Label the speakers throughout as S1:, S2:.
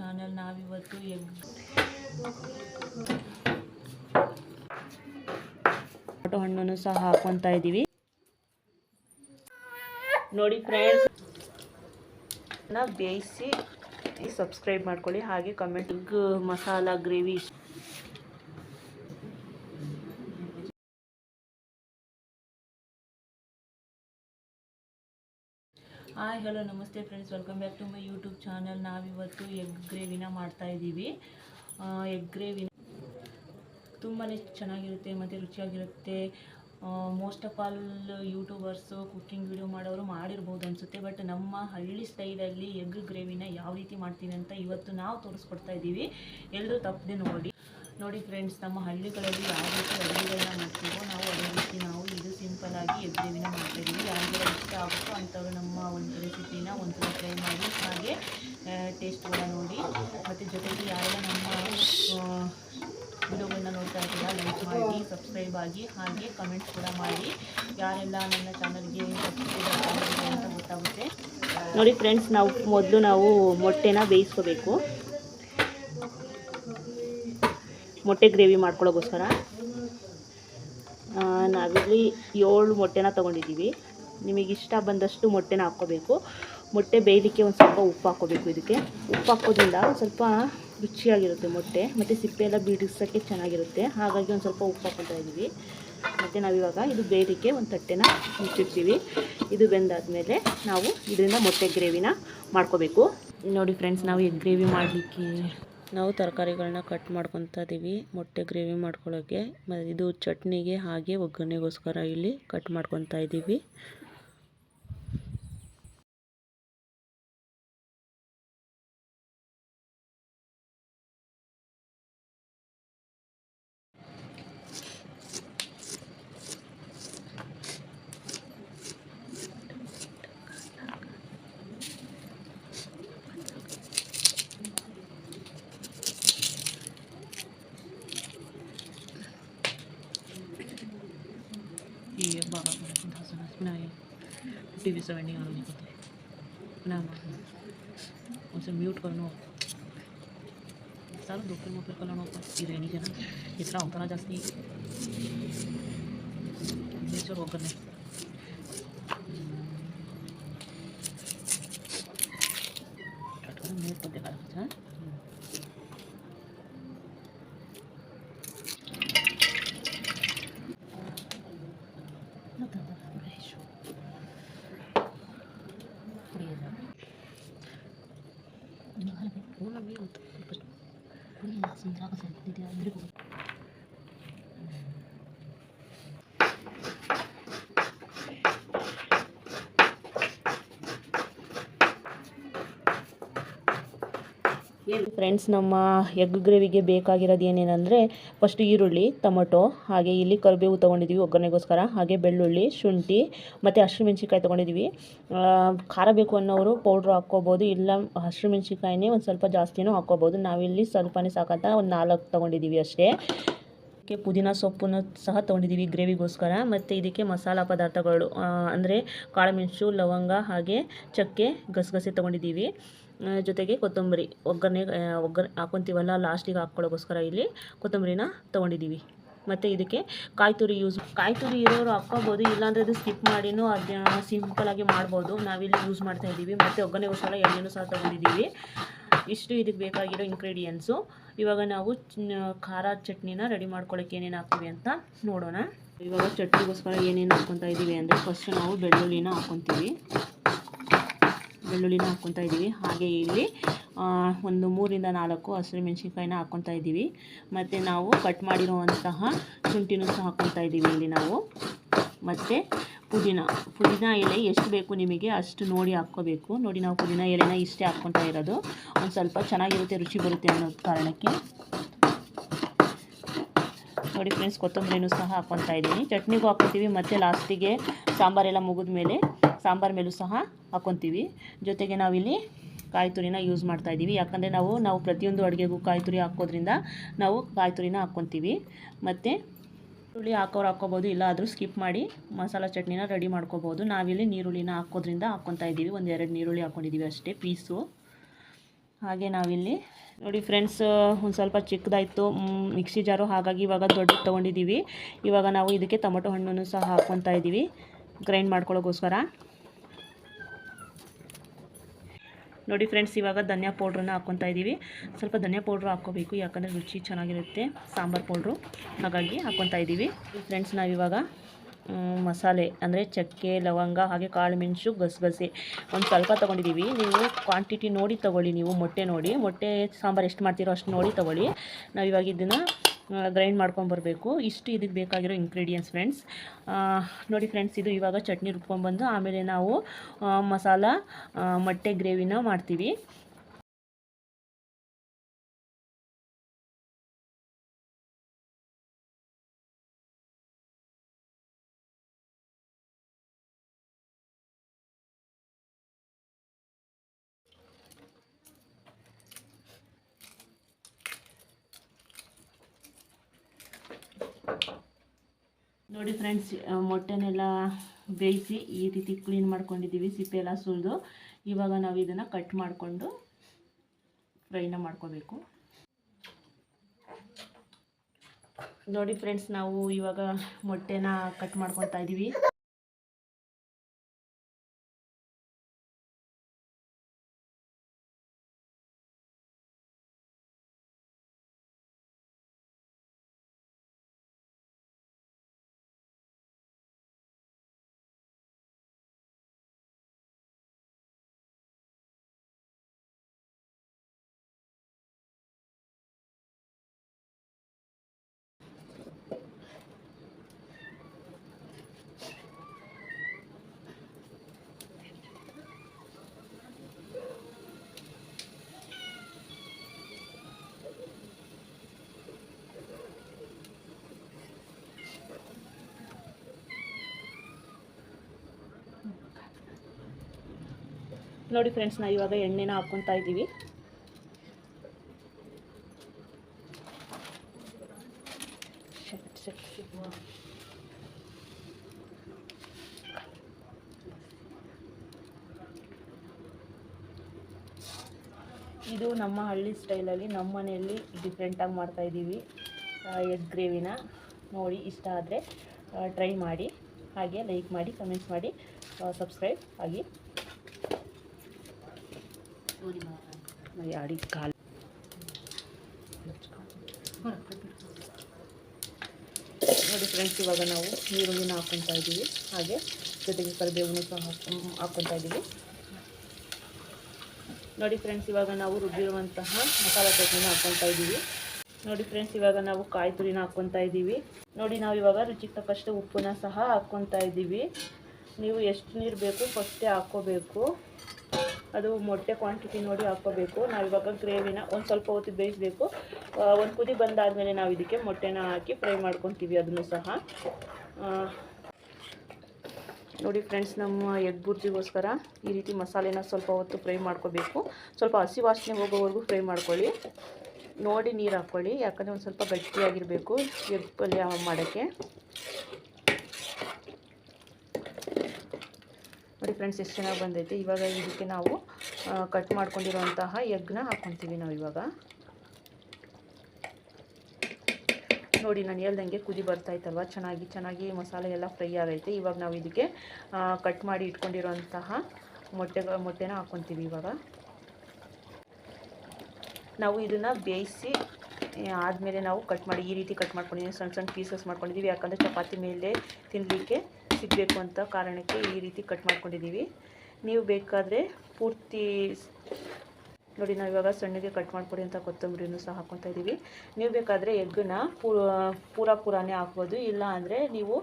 S1: Channel ನಾವಿವತ್ತು egg tomato ಹಣ್ಣನ್ನು ಸಹ ಹಾಕೊತಾ ಇದ್ದೀವಿ. ನೋಡಿ ಫ್ರೆಂಡ್ಸ್ ಬೇಯಿಸಿ ಸಬ್ಸ್ಕ್ರೈಬ್ ಮಾಡ್ಕೊಳ್ಳಿ, ಹಾಗೆ comment egg masala gravy hi, hello, ನಮಸ್ತೆ friends welcome back to my YouTube channel ನಾವಿವತ್ತು ಎಗ್ ಗ್ರೇವಿನ ಮಾಡ್ತಾ ಇದ್ದೀವಿ. ಎಗ್ ಗ್ರೇವಿನ ತುಂಬಾ ಚೆನ್ನಾಗಿರುತ್ತೆ, ಮತ್ತು ರುಚಿಯಾಗಿರುತ್ತೆ. Most of all YouTubers cooking video ಮಾಡೋರು ಮಾಡಿರ್ಬೋದು ಅನಿಸುತ್ತೆ ಬಟ್ ನಮ್ಮ ಹಳ್ಳಿ ಸ್ಟೈಲಲ್ಲಿ ಎಗ್ ಗ್ರೇವಿನ ಯಾವ ರೀತಿ ಮಾಡ್ತೀವಿ ಅಂತ ಇವತ್ತು ನಾವು ತೋರಿಸ್ಕೊಡ್ತಾ ಇದ್ದೀವಿ. ಎಲ್ಲರೂ ತಪ್ಪದೆ ನೋಡಿ. ನೋಡಿ ಫ್ರೆಂಡ್ಸ್ ನಮ್ಮ ಹಳ್ಳಿಗಳಲ್ಲಿ ಯಾವ ರೀತಿ ಅಡುಗೆಗಳನ್ನ ಮಾಡ್ತೀವೋ ನಾವು ಅದೇ ರೀತಿ ನಾವು ಇದು ಸಿಂಪಲ್ಲಾಗಿ ಆಗಿ ಗ್ರೇವಿನ ಮಾಡ್ತಾಯಿದ್ದೀವಿ ಯಾರಿಗೆ ಇಷ್ಟ ಆಗುತ್ತೋ ಅಂಥವ್ರು ನಮ್ಮ ಒಂದು ರೆಸಿಪಿನ ಒಂದು ಟ್ರೈ ಮಾಡಿ, ಹಾಗೆ ಟೇಸ್ಟ್ ಕೂಡ ನೋಡಿ. ಮತ್ತು ಜೊತೆಗೆ ಯಾರೆಲ್ಲ ನಮ್ಮ ವಿಡಿಯೋಗಳನ್ನ ನೋಡ್ತಾ ಇದ್ದೀರಾ ಲೈಕ್ ಮಾಡಿ ಸಬ್ಸ್ಕ್ರೈಬ್ ಆಗಿ, ಹಾಗೆ ಕಮೆಂಟ್ಸ್ ಕೂಡ ಮಾಡಿ. ಯಾರೆಲ್ಲ ನನ್ನ ಚಾನಲ್ಗೆ ಸಬ್ಸ್ಕ್ರೈಬ್ ಅಂತ ಗೊತ್ತಾಗುತ್ತೆ. ನೋಡಿ ಫ್ರೆಂಡ್ಸ್ ನಾವು ಮೊದಲು ನಾವು ಮೊಟ್ಟೆನ ಬೇಯಿಸ್ಕೋಬೇಕು. ಮೊಟ್ಟೆ ಗ್ರೇವಿ ಮಾಡ್ಕೊಳ್ಳೋಗೋಸ್ಕರ. ನಾವಿಲ್ಲಿ ಏಳು ಮೊಟ್ಟೆನ ತೊಗೊಂಡಿದ್ದೀವಿ. ನಿಮಗೆ ಇಷ್ಟ ಬಂದಷ್ಟು ಮೊಟ್ಟೆನ ಹಾಕ್ಕೋಬೇಕು. ಮೊಟ್ಟೆ ಬೇಯಲಿಕ್ಕೆ ಒಂದು ಸ್ವಲ್ಪ ಉಪ್ಪು ಹಾಕ್ಕೋಬೇಕು ಇದಕ್ಕೆ. ಉಪ್ಪು ಹಾಕೋದ್ರಿಂದ ಸ್ವಲ್ಪ ರುಚಿಯಾಗಿರುತ್ತೆ ಮೊಟ್ಟೆ, ಮತ್ತು ಸಿಪ್ಪೆ ಎಲ್ಲ ಬಿಡಿಸೋಕ್ಕೆ ಚೆನ್ನಾಗಿರುತ್ತೆ. ಹಾಗಾಗಿ ಒಂದು ಸ್ವಲ್ಪ ಉಪ್ಪು ಹಾಕ್ಕೊತಾ ಇದ್ದೀವಿ. ಮತ್ತು ನಾವಿವಾಗ ಇದು ಬೇಯಲಿಕ್ಕೆ ಒಂದು ತಟ್ಟೆನ ಮುಚ್ಚಿರ್ತೀವಿ ಇದು ಬೆಂದಾದಮೇಲೆ ನಾವು ಇದರಿಂದ ಮೊಟ್ಟೆ ಗ್ರೇವಿನ ಮಾಡ್ಕೋಬೇಕು. ನೋಡಿ ಫ್ರೆಂಡ್ಸ್, ನಾವು ಎಗ್ ಗ್ರೇವಿ ಮಾಡಲಿಕ್ಕೆ ನಾವು ತರಕಾರಿಗಳನ್ನ ಕಟ್ ಮಾಡ್ಕೊತಾ ಇದ್ದೀವಿ ಮೊಟ್ಟೆ ಗ್ರೇವಿ ಮಾಡ್ಕೊಳ್ಳೋಕ್ಕೆ ಇದು ಚಟ್ನಿಗೆ ಹಾಗೆ ಒಗ್ಗರಣೆಗೋಸ್ಕರ ಇಲ್ಲಿ ಕಟ್ ಮಾಡ್ಕೊತಾ ಇದ್ದೀವಿ ना ये टी वी सेवन नहीं ऑन नहीं करते ना मारना उसे म्यूट करना सारा दो फ़िल्मों पर कलर ये रहनी है ना इतना होता ना जाती नेचर 말씀드려서 드리고 ಫ್ರೆಂಡ್ಸ್ ನಮ್ಮ ಎಗ್ ಗ್ರೇವಿಗೆ ಬೇಕಾಗಿರೋದು ಏನೇನಂದರೆ ಫಸ್ಟ್ ಈರುಳ್ಳಿ, ಟೊಮೊಟೊ, ಹಾಗೆ ಇಲ್ಲಿ ಕರಿಬೇವು ತೊಗೊಂಡಿದ್ದೀವಿ ಒಗ್ಗರಣೆಗೋಸ್ಕರ, ಹಾಗೆ ಬೆಳ್ಳುಳ್ಳಿ, ಶುಂಠಿ, ಮತ್ತು ಹಸಿಮೆಣ್ಸಿನ್ಕಾಯಿ ತೊಗೊಂಡಿದ್ದೀವಿ ಖಾರ ಬೇಕು ಅನ್ನೋರು ಪೌಡ್ರ್ ಹಾಕ್ಕೋಬೋದು, ಇಲ್ಲ ಹಸಿಮೆಣ್ಸಿನ್ಕಾಯಿನೇ ಒಂದು ಸ್ವಲ್ಪ ಜಾಸ್ತಿನೂ ಹಾಕ್ಕೋಬೋದು. ನಾವಿಲ್ಲಿ ಸ್ವಲ್ಪನೇ ಸಾಕಂತ ಒಂದು ನಾಲ್ಕು ತೊಗೊಂಡಿದ್ದೀವಿ ಅಷ್ಟೇ. ಇದಕ್ಕೆ ಪುದೀನ ಸೊಪ್ಪನ್ನು ಸಹ ತೊಗೊಂಡಿದ್ದೀವಿ ಗ್ರೇವಿಗೋಸ್ಕರ. ಮತ್ತು ಇದಕ್ಕೆ ಮಸಾಲ ಪದಾರ್ಥಗಳು ಅಂದರೆ ಕಾಳುಮೆಣಸು, ಲವಂಗ, ಹಾಗೆ ಚಕ್ಕೆ ಗಸಗಸೆ ತೊಗೊಂಡಿದ್ದೀವಿ ಜೊತೆಗೆ ಕೊತ್ತಂಬರಿ. ಒಗ್ಗರಣೆ ಒಗ್ಗರಣೆ ಹಾಕೊತೀವಲ್ಲ ಲಾಸ್ಟಿಗೆ ಹಾಕ್ಕೊಳ್ಳೋಕ್ಕೋಸ್ಕರ ಇಲ್ಲಿ ಕೊತ್ತಂಬರಿನ ತೊಗೊಂಡಿದ್ದೀವಿ ಮತ್ತು ಇದಕ್ಕೆ ಕಾಯಿ ತುರಿ ಯೂಸ್ ಕಾಯಿ ತುರಿ ಇರೋರು ಹಾಕ್ಕೋಬೋದು, ಇಲ್ಲಾಂದರೆ ಅದು ಸ್ಕಿಪ್ ಮಾಡಿನೂ ಅದು ಸಿಂಪಲಾಗಿ ಮಾಡ್ಬೋದು. ನಾವಿಲ್ಲಿ ಯೂಸ್ ಮಾಡ್ತಾ ಇದ್ದೀವಿ. ಮತ್ತು ಒಗ್ಗರಣೆಗೋಸ್ಕರ ಎಣ್ಣೆನೂ ಸಹ ತೊಗೊಂಡಿದ್ದೀವಿ ಇಷ್ಟು ಇದಕ್ಕೆ ಬೇಕಾಗಿರೋ ಇಂಗ್ರೀಡಿಯೆಂಟ್ಸು ಇವಾಗ ನಾವು ಖಾರ ಚಟ್ನಿನ ರೆಡಿ ಮಾಡ್ಕೊಳ್ಳೋಕ್ಕೆ ಏನೇನು ಹಾಕ್ತೀವಿ ಅಂತ ನೋಡೋಣ. ಇವಾಗ ಚಟ್ನಿಗೋಸ್ಕರ ಏನೇನು ಹಾಕ್ಕೊತಾ ಇದ್ದೀವಿ ಅಂದರೆ ಫಸ್ಟು ನಾವು ಬೆಳ್ಳುಳ್ಳಿನ ಹಾಕ್ಕೊತೀವಿ ಬೆಳ್ಳುಳ್ಳಿನ ಹಾಕ್ಕೊತಾ ಇದ್ದೀವಿ. ಹಾಗೆ ಇಲ್ಲಿ ಒಂದು ಮೂರಿಂದ ನಾಲ್ಕು ಹಸಿರು ಮೆಣಸಿನ್ಕಾಯಿನ ಹಾಕ್ಕೊತಾ ಇದ್ದೀವಿ. ಮತ್ತು ನಾವು ಕಟ್ ಮಾಡಿರುವಂತಹ ಶುಂಠಿನೂ ಸಹ ಹಾಕ್ಕೊತಾ ಇದ್ದೀವಿ ಇಲ್ಲಿ ನಾವು. ಮತ್ತು ಪುದೀನ ಪುದೀನ ಎಲೆ ಎಷ್ಟು ಬೇಕು ನಿಮಗೆ ಅಷ್ಟು ನೋಡಿ ಹಾಕ್ಕೋಬೇಕು. ನೋಡಿ ನಾವು ಪುದೀನ ಎಲೆನ ಇಷ್ಟೇ ಹಾಕ್ಕೊತಾ ಇರೋದು. ಒಂದು ಸ್ವಲ್ಪ ಚೆನ್ನಾಗಿರುತ್ತೆ, ರುಚಿ ಬರುತ್ತೆ ಅನ್ನೋ ಕಾರಣಕ್ಕೆ. ನೋಡಿ ಫ್ರೆಂಡ್ಸ್ ಕೊತ್ತಂಬರಿನೂ ಸಹ ಹಾಕ್ಕೊತಾ ಇದ್ದೀನಿ. ಚಟ್ನಿಗೂ ಹಾಕ್ಕೊತೀವಿ ಮತ್ತು ಲಾಸ್ಟಿಗೆ ಸಾಂಬಾರೆಲ್ಲ ಮುಗಿದ ಮೇಲೆ ಸಾಂಬಾರು ಮೇಲೂ ಸಹ ಹಾಕ್ಕೊತೀವಿ ಜೊತೆಗೆ ನಾವಿಲ್ಲಿ ಕಾಯಿ ತುರಿನ ಯೂಸ್ ಮಾಡ್ತಾ ಇದ್ದೀವಿ. ಯಾಕಂದರೆ ನಾವು ನಾವು ಪ್ರತಿಯೊಂದು ಅಡುಗೆಗೂ ಕಾಯಿ ತುರಿ ಹಾಕೋದ್ರಿಂದ ನಾವು ಕಾಯಿ ತುರಿನ ಹಾಕ್ಕೊತೀವಿ ಮತ್ತು ಈರುಳ್ಳಿ ಹಾಕೋರು ಹಾಕ್ಕೋಬೋದು ಇಲ್ಲ ಆದರೂ ಸ್ಕಿಪ್ ಮಾಡಿ ಮಸಾಲ ಚಟ್ನಿನ ರೆಡಿ ಮಾಡ್ಕೋಬೋದು. ನಾವಿಲ್ಲಿ ನೀರುಳ್ಳಿನ ಹಾಕೋದ್ರಿಂದ ಹಾಕ್ಕೊತಾ ಇದ್ದೀವಿ. ಒಂದು ಎರಡು ನೀರುಳ್ಳಿ ಹಾಕ್ಕೊಂಡಿದ್ದೀವಿ ಅಷ್ಟೇ, ಪೀಸು. ಹಾಗೆ ನಾವಿಲ್ಲಿ, ನೋಡಿ ಫ್ರೆಂಡ್ಸ್ ಒಂದು ಸ್ವಲ್ಪ ಚಿಕ್ಕದಾಯಿತು. ಮಿಕ್ಸಿ ಜಾರು ಹಾಗಾಗಿ ಇವಾಗ ದೊಡ್ಡದು ತೊಗೊಂಡಿದ್ದೀವಿ. ಇವಾಗ ನಾವು ಇದಕ್ಕೆ ಟೊಮೊಟೊ ಹಣ್ಣನ್ನು ಸಹ ಹಾಕ್ಕೊತಾ ಇದ್ದೀವಿ. ಗ್ರೈಂಡ್ ಮಾಡ್ಕೊಳ್ಳೋಕ್ಕೋಸ್ಕರ ನೋಡಿ ಫ್ರೆಂಡ್ಸ್ ಇವಾಗ ಧನಿಯಾ ಪೌಡ್ರನ್ನ ಹಾಕ್ಕೊತಾ ಇದ್ದೀವಿ ಸ್ವಲ್ಪ ಧನಿಯಾ ಪೌಡ್ರ್ ಹಾಕ್ಕೋಬೇಕು, ಯಾಕಂದರೆ ರುಚಿ ಚೆನ್ನಾಗಿರುತ್ತೆ, ಸಾಂಬಾರು ಪೌಡ್ರು ಹಾಗಾಗಿ ಹಾಕ್ಕೊತಾ ಇದ್ದೀವಿ ಫ್ರೆಂಡ್ಸ್ ನಾವಿವಾಗ ಮಸಾಲೆ, ಅಂದರೆ ಚಕ್ಕೆ, ಲವಂಗ, ಹಾಗೆ ಕಾಳು ಮೆಣಸು ಗಸಗಸೆ ಒಂದು ಸ್ವಲ್ಪ ತೊಗೊಂಡಿದ್ದೀವಿ ನೀವು ಕ್ವಾಂಟಿಟಿ ನೋಡಿ ತೊಗೊಳ್ಳಿ, ನೀವು ಮೊಟ್ಟೆ ನೋಡಿ. ಮೊಟ್ಟೆ ಸಾಂಬಾರು ಎಷ್ಟು ಮಾಡ್ತೀರೋ ಅಷ್ಟು ನೋಡಿ ತೊಗೊಳ್ಳಿ. ನಾವಿವಾಗ ಇದನ್ನು ಗ್ರೈಂಡ್ ಮಾಡ್ಕೊಂಬರ್ಬೇಕು ಇಷ್ಟು ಇದಕ್ಕೆ ಬೇಕಾಗಿರೋ ಇಂಗ್ರೀಡಿಯೆಂಟ್ಸ್ ಫ್ರೆಂಡ್ಸ್ ನೋಡಿ ಫ್ರೆಂಡ್ಸ್ ಇದು ಇವಾಗ ಚಟ್ನಿ ರುಬ್ಕೊಂಡ್ಬಂದು ಆಮೇಲೆ ನಾವು ಮಸಾಲ ಮೊಟ್ಟೆ ಗ್ರೇವಿನ ಮಾಡ್ತೀವಿ. ನೋಡಿ ಫ್ರೆಂಡ್ಸ್ ಮೊಟ್ಟೆನೆಲ್ಲ ಬೇಯಿಸಿ ಈ ರೀತಿ ಕ್ಲೀನ್ ಮಾಡ್ಕೊಂಡಿದ್ದೀವಿ, ಸಿಪ್ಪೆ ಎಲ್ಲ ಸುಲಿದು. ಇವಾಗ ನಾವು ಇದನ್ನು ಕಟ್ ಮಾಡಿಕೊಂಡು ಫ್ರೈನ ಮಾಡ್ಕೋಬೇಕು. ನೋಡಿ ಫ್ರೆಂಡ್ಸ್ ನಾವು ಇವಾಗ ಮೊಟ್ಟೆನ ಕಟ್ ಮಾಡ್ಕೊತಾ ಇದ್ದೀವಿ ನೋಡಿ ಫ್ರೆಂಡ್ಸ್ ನಾವು ಇವಾಗ ಎಣ್ಣೆನ ಹಾಕ್ಕೊತಾ ಇದ್ದೀವಿ ಇದು ನಮ್ಮ ಹಳ್ಳಿ ಸ್ಟೈಲಲ್ಲಿ ನಮ್ಮ ಮನೆಯಲ್ಲಿ ಡಿಫ್ರೆಂಟಾಗಿ ಮಾಡ್ತಾ ಇದ್ದೀವಿ ಎಗ್ ಗ್ರೇವಿನ ನೋಡಿ, ಇಷ್ಟ ಆದರೆ ಟ್ರೈ ಮಾಡಿ, ಹಾಗೆ ಲೈಕ್ ಮಾಡಿ ಕಮೆಂಟ್ಸ್ ಮಾಡಿ ಸಬ್ಸ್ಕ್ರೈಬ್ ಆಗಿ. ಯಾಡಿ ಕಾಲು ನೋಡಿ ಫ್ರೆಂಡ್ಸ್ ಇವಾಗ ನಾವು ಈರುಳ್ಳಿನ ಹಾಕ್ಕೊತಾ ಇದ್ದೀವಿ. ಹಾಗೆ ಜೊತೆಗೆ ಕರಿಬೇವನ್ನು ಸಹ ಹಾಕ್ ಹಾಕ್ಕೊತಾ ಇದ್ದೀವಿ. ನೋಡಿ ಫ್ರೆಂಡ್ಸ್ ಇವಾಗ ನಾವು ರುಬ್ಬಿರುವಂತಹ ಮಸಾಲೆ ಚಟ್ನಿನ ಹಾಕ್ಕೊತಾ ಇದ್ದೀವಿ. ನೋಡಿ ಫ್ರೆಂಡ್ಸ್ ಇವಾಗ ನಾವು ಕಾಯಿ ತುರಿನ ಹಾಕ್ಕೊತಾ ಇದ್ದೀವಿ. ನೋಡಿ, ನಾವು ಇವಾಗ ರುಚಿಗೆ ತಕ್ಕಷ್ಟು ಉಪ್ಪನ್ನ ಸಹ ಹಾಕ್ಕೊತಾ ಇದ್ದೀವಿ. ನೀವು ಎಷ್ಟು ನೀರು ಬೇಕು, ಫಸ್ಟೇ ಹಾಕ್ಕೋಬೇಕು. ಅದು ಮೊಟ್ಟೆ ಕ್ವಾಂಟಿಟಿ ನೋಡಿ ಹಾಕ್ಕೋಬೇಕು. ನಾವಿವಾಗ ಗ್ರೇವಿನ ಒಂದು ಸ್ವಲ್ಪ ಹೊತ್ತು ಬೇಯಿಸಬೇಕು. ಒಂದು ಕುದಿ ಬಂದಾದಮೇಲೆ ನಾವು ಇದಕ್ಕೆ ಮೊಟ್ಟೆನ ಹಾಕಿ ಫ್ರೈ ಮಾಡ್ಕೊತೀವಿ ಅದನ್ನು ಸಹ. ನೋಡಿ ಫ್ರೆಂಡ್ಸ್ ನಮ್ಮ ಎಗ್ ಬುರ್ಜಿಗೋಸ್ಕರ ಈ ರೀತಿ ಮಸಾಲೆನ ಸ್ವಲ್ಪ ಹೊತ್ತು ಫ್ರೈ ಮಾಡ್ಕೋಬೇಕು. ಸ್ವಲ್ಪ ಹಸಿ ವಾಸನೆ ಹೋಗೋವರೆಗೂ ಫ್ರೈ ಮಾಡ್ಕೊಳ್ಳಿ. ನೋಡಿ ನೀರು ಹಾಕ್ಕೊಳ್ಳಿ. ಯಾಕಂದರೆ ಒಂದು ಸ್ವಲ್ಪ ಗಟ್ಟಿಯಾಗಿರಬೇಕು ಎಗ್ ಪಲ್ಯ ಮಾಡೋಕ್ಕೆ. ನೋಡಿ ಫ್ರೆಂಡ್ಸ್ ಎಷ್ಟು ಚೆನ್ನಾಗಿ ಬಂದೈತೆ. ಇವಾಗ ಇದಕ್ಕೆ ನಾವು ಕಟ್ ಮಾಡ್ಕೊಂಡಿರುವಂತಹ ಎಗ್ನ ಹಾಕ್ಕೊತೀವಿ ನಾವು ಇವಾಗ. ನೋಡಿ, ನಾನು ಹೇಳ್ದಂಗೆ ಕುದಿ ಬರ್ತಾಯ್ತಲ್ವ? ಚೆನ್ನಾಗಿ ಚೆನ್ನಾಗಿ ಮಸಾಲೆ ಎಲ್ಲ ಫ್ರೈ ಆಗೈತೆ. ಇವಾಗ ನಾವು ಇದಕ್ಕೆ ಕಟ್ ಮಾಡಿ ಇಟ್ಕೊಂಡಿರೋಂತಹ ಮೊಟ್ಟೆ ಮೊಟ್ಟೆನ ಹಾಕ್ಕೊತೀವಿ ಇವಾಗ. ನಾವು ಇದನ್ನು ಬೇಯಿಸಿ ಆದಮೇಲೆ ನಾವು ಕಟ್ ಮಾಡಿ, ಈ ರೀತಿ ಕಟ್ ಮಾಡ್ಕೊಂಡಿದ್ದೀವಿ ಸಣ್ಣ ಸಣ್ಣ ಪೀಸಸ್ ಮಾಡ್ಕೊಂಡಿದ್ದೀವಿ. ಯಾಕಂದರೆ ಚಪಾತಿ ಮೇಲೆ ತಿನ್ನಲಿಕ್ಕೆ ಸಿಗಬೇಕು ಅಂತ ಕಾರಣಕ್ಕೆ ಈ ರೀತಿ ಕಟ್ ಮಾಡ್ಕೊಂಡಿದ್ದೀವಿ. ನೀವು ಬೇಕಾದರೆ ಪೂರ್ತಿ ನೋಡಿ ನಾವು ಇವಾಗ ಸಣ್ಣಗೆ ಕಟ್ ಮಾಡ್ಕೊಡಿ ಅಂತ ಕೊತ್ತಂಬರಿನೂ ಸಹ ಹಾಕ್ಕೊತಾ ಇದ್ದೀವಿ. ನೀವು ಬೇಕಾದರೆ ಎಗ್ಗನ್ನ ಪೂರ ಪೂರಾನೇ ಹಾಕ್ಬೋದು. ಇಲ್ಲ ಅಂದರೆ ನೀವು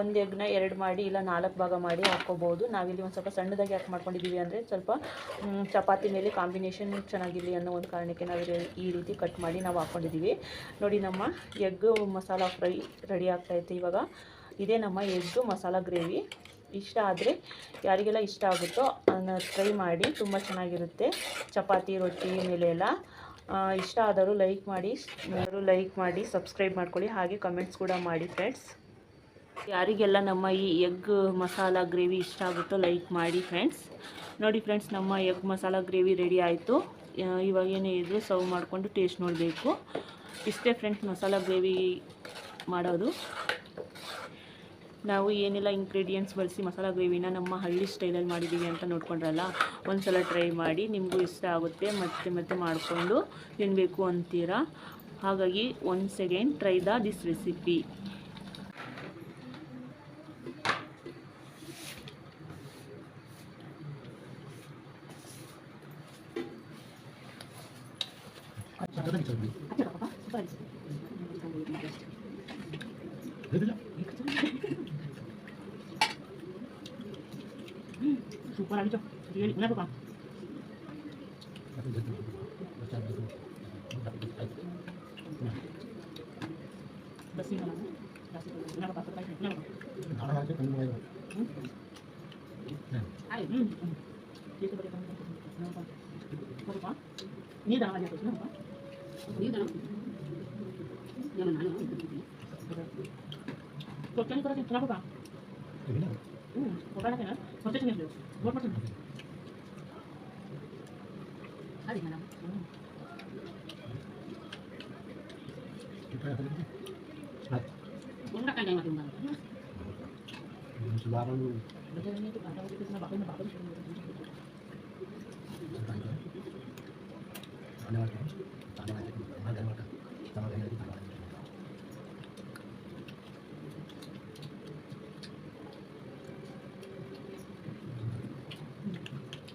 S1: ಒಂದು ಎಗ್ನ ಎರಡು ಮಾಡಿ ಇಲ್ಲ ನಾಲ್ಕು ಭಾಗ ಮಾಡಿ ಹಾಕ್ಕೋಬೋದು ನಾವಿಲ್ಲಿ ಒಂದು ಸ್ವಲ್ಪ ಸಣ್ಣದಾಗಿ ಹಾಕಿ ಮಾಡ್ಕೊಂಡಿದ್ದೀವಿ ಅಂದರೆ ಸ್ವಲ್ಪ ಚಪಾತಿ ಮೇಲೆ ಕಾಂಬಿನೇಷನ್ ಚೆನ್ನಾಗಿರಲಿ ಅನ್ನೋ ಒಂದು ಕಾರಣಕ್ಕೆ ನಾವು ಈ ರೀತಿ ಕಟ್ ಮಾಡಿ ನಾವು ಹಾಕ್ಕೊಂಡಿದ್ದೀವಿ ನೋಡಿ ನಮ್ಮ ಎಗ್ ಮಸಾಲ ಫ್ರೈ ರೆಡಿ ಆಗ್ತಾಯಿತ್ತು ಇವಾಗ. ಇದೇ ನಮ್ಮ ಎಗ್ ಮಸಾಲ ಗ್ರೇವಿ. ಇಷ್ಟ ಆದರೆ ಯಾರಿಗೆಲ್ಲ ಇಷ್ಟ ಆಗುತ್ತೋ ಅದನ್ನ ಟ್ರೈ ಮಾಡಿ ತುಂಬ ಚೆನ್ನಾಗಿರುತ್ತೆ. ಚಪಾತಿ, ರೊಟ್ಟಿ ಮೇಲೆ ಎಲ್ಲ ಇಷ್ಟ ಆದರೂ ಲೈಕ್ ಮಾಡಿ, ಎಲ್ಲರೂ ಲೈಕ್ ಮಾಡಿ ಸಬ್ಸ್ಕ್ರೈಬ್ ಮಾಡ್ಕೊಳ್ಳಿ. ಹಾಗೆ ಕಮೆಂಟ್ಸ್ ಕೂಡ ಮಾಡಿ ಫ್ರೆಂಡ್ಸ್ ಯಾರಿಗೆಲ್ಲ ನಮ್ಮ ಈ ಎಗ್ ಮಸಾಲ ಗ್ರೇವಿ ಇಷ್ಟ ಆಗುತ್ತೋ ಲೈಕ್ ಮಾಡಿ ಫ್ರೆಂಡ್ಸ್ ನೋಡಿ ಫ್ರೆಂಡ್ಸ್ ನಮ್ಮ ಎಗ್ ಮಸಾಲ ಗ್ರೇವಿ ರೆಡಿ ಆಯಿತು.
S2: ಇವಾಗ ಏನೇ ಇದ್ದರೂ ಸರ್ವ್ ಮಾಡಿಕೊಂಡು ಟೇಸ್ಟ್ ನೋಡಬೇಕು. ಇಷ್ಟೇ ಫ್ರೆಂಡ್ಸ್ ಮಸಾಲ ಗ್ರೇವಿ ಮಾಡೋದು. ನಾವು ಏನೆಲ್ಲ ಇಂಗ್ರೀಡಿಯೆಂಟ್ಸ್ ಬಳಸಿ ಮಸಾಲ ಗ್ರೇವಿನ ನಮ್ಮ ಹಳ್ಳಿ ಸ್ಟೈಲಲ್ಲಿ ಮಾಡಿದ್ದೀವಿ ಅಂತ ನೋಡ್ಕೊಂಡ್ರಲ್ಲ ಒಂದ್ಸಲ ಟ್ರೈ ಮಾಡಿ ನಿಮಗೂ ಇಷ್ಟ ಆಗುತ್ತೆ ಮತ್ತೆ ಮತ್ತೆ ಮಾಡಿಕೊಂಡು ತಿನ್ನಬೇಕು ಅಂತೀರಾ? ಹಾಗಾಗಿ once again try the this recipe gitu kenapa pak mana kenapa pak kenapa aja ayo kita kenapa ini dalam aja terus. Kenapa ini dalam yang mana Kau kan kenapa pak? Ini. Hmm, kau kan? kenapa? Bukan kan yang mati undang. Ini sebarang dulu. Ini itu kata-kata itu pak bakal, kena bakal.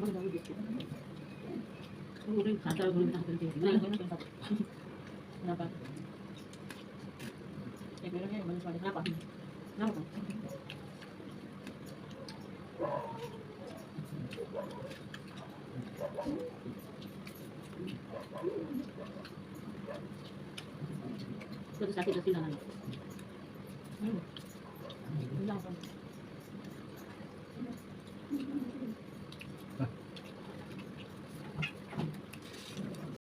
S2: Kenapa? Kenapa? Ya, kira-kira yang mana soalnya kenapa? Kenapa?